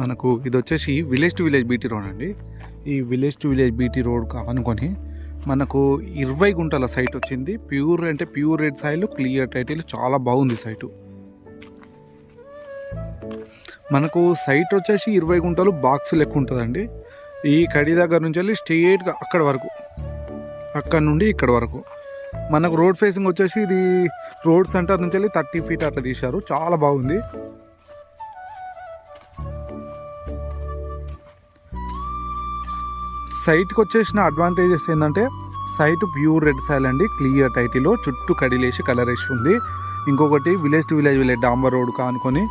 మనకు ఇది వచ్చేసి village to village BT road అండి. ఈ village to village BT road అనుకొని మనకు ఇరవై గుంటల సైట్ వచ్చింది. ప్యూర్ అంటే pure red soil clear title చాలా బాగుంది సైటు మనకు సైట్ వచ్చేసి ఇరవై గుంటలు బాక్స్ లెక్క ఉంటుందండి. ఈ కడి దగ్గర నుంచి వెళ్ళి స్ట్రేట్గా అక్కడ వరకు అక్కడ నుండి ఇక్కడ వరకు. మనకు రోడ్ ఫేసింగ్ వచ్చేసి ఇది రోడ్ సెంటర్ నుంచి వెళ్ళి థర్టీ ఫీట్ అట్లా తీశారు. చాలా బాగుంది. సైట్కి వచ్చేసిన అడ్వాంటేజెస్ ఏంటంటే సైట్ ప్యూర్ రెడ్ సాయిల్ అండి క్లియర్ టైటిలో చుట్టూ కడిలేసి కలర్ వేసి ఉంది. ఇంకొకటి విలేజ్ టు విలేజ్ విలేజ్ డాంబర్ రోడ్ కానుకొని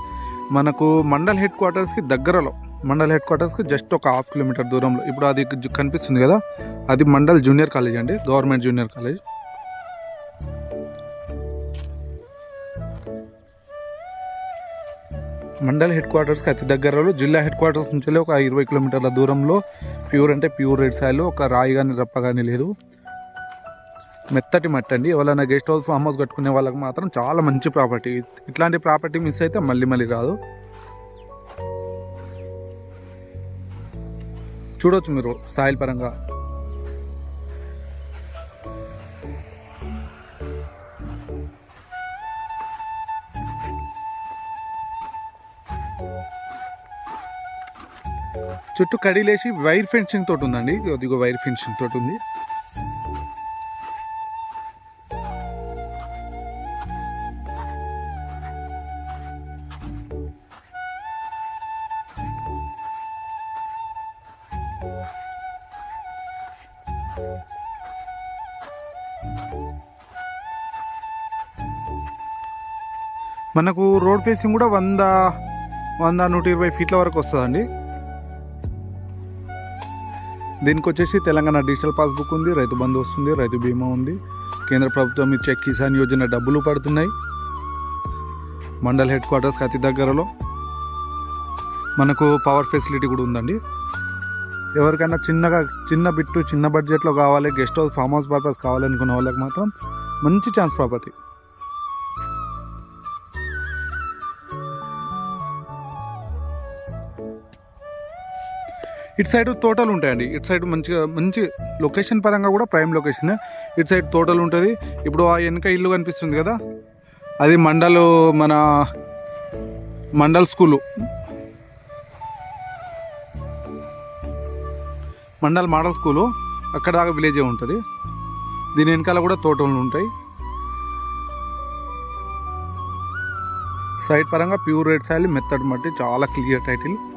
మనకు మండల్ హెడ్ క్వార్టర్స్కి దగ్గరలో మండల్ హెడ్ క్వార్టర్స్కి జస్ట్ ఒక హాఫ్ కిలోమీటర్ దూరంలో ఇప్పుడు అది కనిపిస్తుంది కదా అది మండల్ జూనియర్ కాలేజ్ అండి government junior college. Mandal head క్వార్టర్స్కి అతి దగ్గరలో జిల్లా హెడ్ క్వార్టర్స్ నుంచి ఒక ఇరవై కిలోమీటర్ల దూరంలో ప్యూర్ అంటే ప్యూర్ రెడ్ సాయిల్ ఒక రాయి కానీ రప్ప కానీ లేదు. మెత్తటి మట్టి అండి. ఎవరైనా గెస్ట్ హౌస్ ఫామ్ హౌస్ కట్టుకునే వాళ్ళకి మాత్రం చాలా మంచి ప్రాపర్టీ. ఇట్లాంటి ప్రాపర్టీ మిస్ అయితే మళ్ళీ మళ్ళీ రాదు. చూడొచ్చు మీరు సాయిల్ పరంగా. చుట్టూ కడిలేసి వైర్ ఫెన్సింగ్ తోటి ఉందండి. ఇదిగో వైర్ ఫెన్సింగ్ తోటి ఉంది. మనకు రోడ్ ఫేసింగ్ కూడా వంద వంద నూట ఇరవై ఫీట్ల వరకు వస్తుందండి. దీనికి వచ్చేసి తెలంగాణ డిజిటల్ పాస్బుక్ ఉంది రైతు బంధు వస్తుంది రైతు బీమా ఉంది. కేంద్ర ప్రభుత్వం ఇచ్చే కిసాన్ యోజన డబ్బులు పడుతున్నాయి. మండల్ హెడ్ క్వార్టర్స్కి అతి దగ్గరలో. మనకు పవర్ ఫెసిలిటీ కూడా ఉందండి. ఎవరికైనా చిన్నగా చిన్న బిట్టు చిన్న బడ్జెట్లో కావాలి guest house farm house purpose కావాలనుకున్న వాళ్ళకి మాత్రం మంచి ఛాన్స్ ప్రాపర్టీ. ఇటు సైడ్ తోటలు ఉంటాయండి. ఇటు సైడ్ మంచిగా మంచి లొకేషన్ పరంగా కూడా ప్రైమ్ లొకేషన్. ఇటు సైడ్ తోటలు ఉంటుంది. ఇప్పుడు ఆ వెనక ఇల్లు కనిపిస్తుంది కదా? అది మండల్ మన mandal school. Mandal model school. అక్కడ దాకా విలేజే ఉంటుంది. దీని వెనకాల కూడా తోటలు ఉంటాయి. సైడ్ పరంగా ప్యూర్ రెడ్ సాయిల్ మెత్తడ్ మట్టి చాలా క్లియర్ టైటిల్.